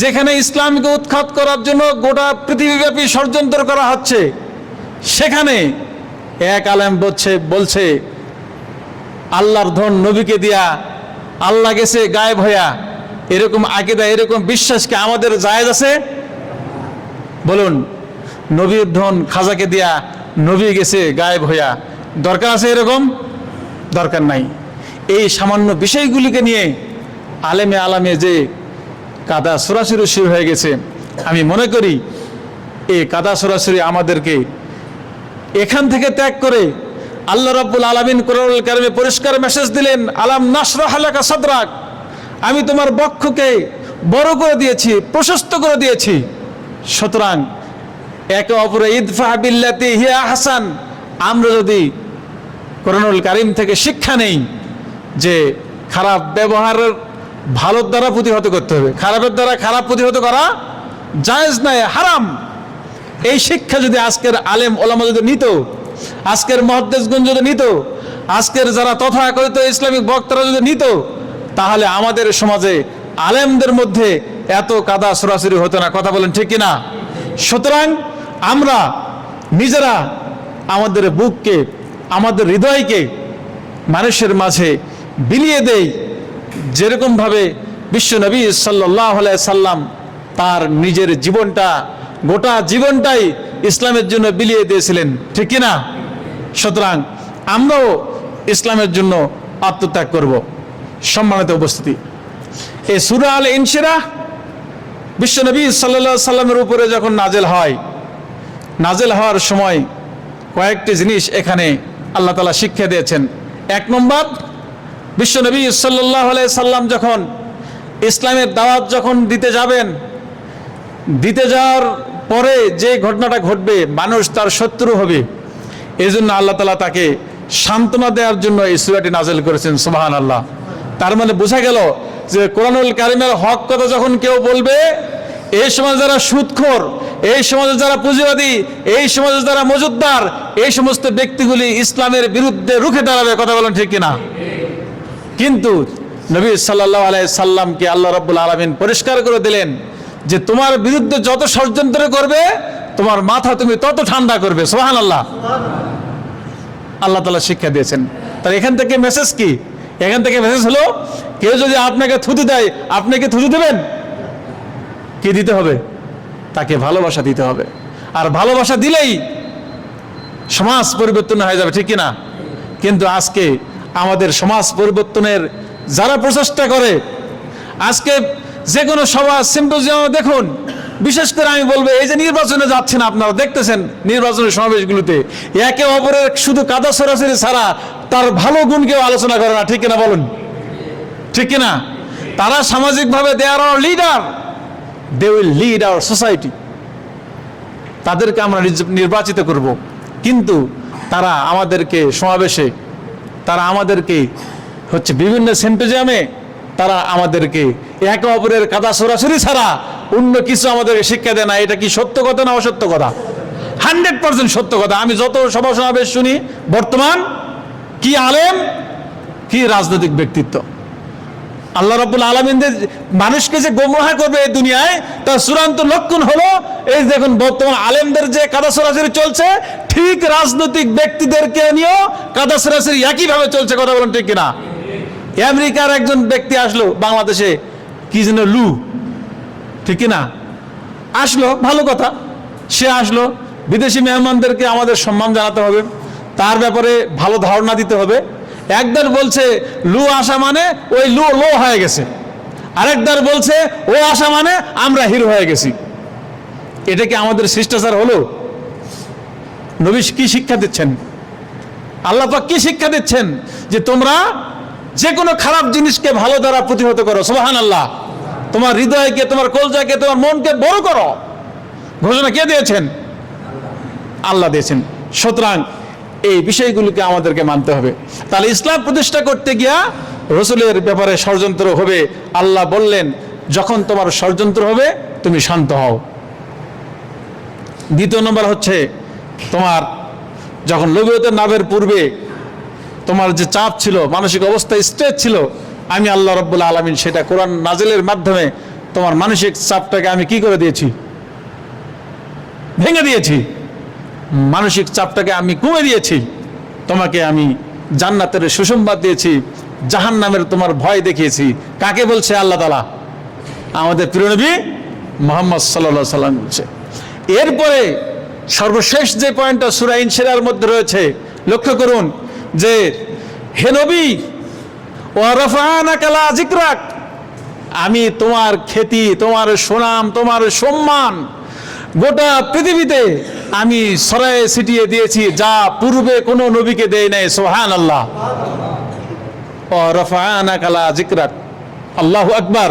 যেখানে ইসলামকে উৎখাত করার জন্য গোটা পৃথিবীব্যাপী ষড়যন্ত্র করা হচ্ছে, সেখানে এক আলেম বলছে বলছে, আল্লাহর ধন নবীকে দিয়া আল্লাহ গেছে গায়েব হইয়া, এরকম আকিদা, এরকম বিশ্বাসকে আমাদের জায়েজ আছে? বলুন, নবীর ধন খাজাকে দিয়া নবী গেছে গায়েব হইয়া, দরকার আছে এরকম? দরকার নাই। এই সামান্য বিষয়গুলিকে নিয়ে আলেমে আলামে যে কাদা সরাসরি শুরু হয়ে গেছে। আমি মনে করি, এই কাদা সরাসরি আমাদেরকে এখান থেকে ত্যাগ করে আল্লাহ রাব্বুল আলামিন কোরআনুল কারিমে পরিষ্কার মেসেজ দিলেন, আলাম নাসরাহ লাকা সাদরাক? আমি তোমার বক্ষকে বড় করে দিয়েছি, প্রশস্ত করে দিয়েছি। সুতরাং একে অপরে ইদফা বিল্লাতি হিয়া হাসান। আমরা যদি কোরআনুল কারিম থেকে শিক্ষা নেই যে খারাপ ব্যবহারের ভালোর দ্বারা প্রতিহত করতে হবে, খারাপের দ্বারা খারাপ প্রতিহত করা জায়েজ নাই হারাম। এই শিক্ষা যদি আজকের আলেম, ওলামা যদি নিত, আজকের মহাদ্দেশগুন যদি নিত, আজকের যারা তথাকথিত ইসলামিক বক্তারা যদি নিত, তাহলে আমাদের সমাজে আলেমদের মধ্যে এত কাদা সরাসরি হতো না। কথা বলেন ঠিক কিনা? সুতরাং আমরা নিজেরা আমাদের বুককে, আমাদের হৃদয়কে মানুষের মাঝে বিলিয়ে দেই। যেরকমভাবে বিশ্বনবী সাল্লাহ সাল্লাম তার নিজের জীবনটা, গোটা জীবনটাই ইসলামের জন্য বিলিয়ে দিয়েছিলেন, ঠিক কিনা? সুতরাং আমরাও ইসলামের জন্য আত্মত্যাগ করব। সম্মানিত উপস্থিতি, এই সুরা আল ইনশিরা বিশ্বনবী সাল্লা সাল্লামের উপরে যখন নাজেল হয়, নাজেল হওয়ার সময় কয়েকটি জিনিস এখানে আল্লাহ তালা শিক্ষা দিয়েছেন। এক নম্বর বিশ্বনবী সাল্লাহ সাল্লাম যখন ইসলামের দাওয়াত যখন দিতে যাবেন, দিতে যাওয়ার পরে যে ঘটনাটা ঘটবে, মানুষ তার শত্রু হবে। এই জন্য আল্লাহ তালা তাকে সান্ত্বনা দেওয়ার জন্য এই সুরাটি নাজেল করেছেন সুবাহান আল্লাহ তার মানে বোঝা গেল যে কোরআনুল কারিমের হক কথা যখন কেউ বলবে, এই সমাজে যারা সুদখোর এই সমাজে যারা পুঁজিবাদী, এই সমাজে যারা মজুদ্দার, এই সমস্ত ব্যক্তিগুলি ইসলামের বিরুদ্ধে রুখে দাঁড়াবে, কথা বলেন ঠিক কিনা? কিন্তু নবী সাল্লাহ আলাই সাল্লামকে আল্লাহ রব্বুল আলমিন পরিষ্কার করে দিলেন যে তোমার বিরুদ্ধে যত ষড়যন্ত্র করবে, তোমার মাথা তুমি তত ঠান্ডা করবে। সোহান আল্লাহ আল্লাহ তালা শিক্ষা দিয়েছেন। তার এখান থেকে মেসেজ কি? এখান থেকে মেসেজ হলো, কেউ যদি আপনাকে থুতু দেয়, আপনি কি থুতু দেবেন? কি দিতে হবে? তাকে ভালোবাসা দিতে হবে। আর ভালোবাসা দিলেই সমাজ পরিবর্তন হয়ে যাবে, ঠিক কিনা? কিন্তু আজকে আমাদের সমাজ পরিবর্তনের যারা প্রচেষ্টা করে, আজকে যে কোনো সভা সিম্পোজিয়াম দেখুন, বিশেষ করে আমি বলব, এই যে নির্বাচনে যাচ্ছেন আপনারা, দেখতেছেন নির্বাচনের সমাবেশগুলোতে, একে অপরের শুধু কাদা সরাসরি ছাড়া তার ভালো গুণ কেউ আলোচনা করে না, ঠিক কিনা বলুন? ঠিক কিনা? তারা সামাজিকভাবে they are our leader they will lead our society তাদেরকে আমরা নির্বাচিত করব। কিন্তু তারা আমাদেরকে সমাবেশে তারা আমাদেরকে হচ্ছে বিভিন্ন সেন্টোজামে তারা আমাদেরকে একে অপরের কাদা সরাসরি ছাড়া অন্য কিছু আমাদের শিক্ষা দেয় না। এটা কি সত্য কথা না অসত্য কথা? হান্ড্রেড পার্সেন্ট সত্য কথা। আমি যত সভা সমাবেশ শুনি, বর্তমান কি আলেম, কি রাজনৈতিক ব্যক্তিত্ব? আল্লাহ রাব্বুল আলমিনদের মানুষকে যে গোমরাহ করবে এই দুনিয়ায়, তার চূড়ান্ত লক্ষণ হলো, এই দেখুন বর্তমান আলেমদের যে কাদা সরাসরি চলছে, ঠিক রাজনৈতিক ব্যক্তিদেরকে নিয়েও কাদা সরাসরি একইভাবে চলছে, কথা বলেন ঠিক কিনা? আমেরিকার একজন ব্যক্তি আসলো বাংলাদেশে, কি যেন লু, ঠিক কিনা? আসলো, ভালো কথা, সে আসলো, বিদেশি মেহমানদেরকে আমাদের সম্মান জানাতে হবে, তার ব্যাপারে ভালো ধারণা দিতে হবে একদল বলছে, লু আসা মানে ওই লু লো হয়ে গেছে। আরেকদল বলছে, ও আসা মানে আমরা হিরো হয়ে গেছি। এটা কি আমাদের শিষ্টাচার হলো? নবী কি শিক্ষা দিচ্ছেন? আল্লাহ পাক কি শিক্ষা দিচ্ছেন? যে তোমরা যে কোনো খারাপ জিনিসকে ভালো দ্বারা প্রতিহত করো। সোহান আল্লাহ তোমার হৃদয়কে, তোমার কলজাকে, তোমার মনকে বড় করো। ঘোষণা কে দিয়েছেন? আল্লাহ দিয়েছেন। সুতরাং এই বিষয়গুলোকে আমাদেরকে মানতে হবে। তাহলে ইসলাম প্রতিষ্ঠা করতে গিয়া রসুলের ব্যাপারে ষড়যন্ত্র হবে। আল্লাহ বললেন, যখন তোমার ষড়যন্ত্র হবে, তুমি শান্ত হও। দ্বিতীয় নম্বর হচ্ছে, তোমার যখন লবিয়তের নাভের পূর্বে তোমার যে চাপ ছিল, মানসিক অবস্থা স্ট্রেস ছিল, আমি আল্লাহ রব্বুল আলমিন সেটা কোরআন নাজিলের মাধ্যমে তোমার মানসিক চাপটাকে আমি কি করে দিয়েছি? ভেঙে দিয়েছি। মানসিক চাপটাকে আমি কমে দিয়েছি, তোমাকে আমি জান্নাতের সুসংবাদ দিয়েছি জাহান নামের তোমার ভয় দেখিয়েছি। কাকে বলছে আল্লাহ তালা আমাদের প্রিয়নবী মোহাম্মদ সাল্লা সাল্লাম বলছে। এরপরে সর্বশেষ যে পয়েন্টটা সুরাইন সেরার মধ্যে রয়েছে, লক্ষ্য করুন যে, হে নবী ও রফানা কালা জিকরাক আমি তোমার খ্যাতি তোমার সুনাম, তোমার সম্মান গোটা পৃথিবীতে আমি সরায়ে ছিটিয়ে দিয়েছি, যা পূর্বে কোনো নবীকে দেয় নাই সোহান আল্লাহ ও রফানা কালা জিকরাত আল্লাহ আকবার।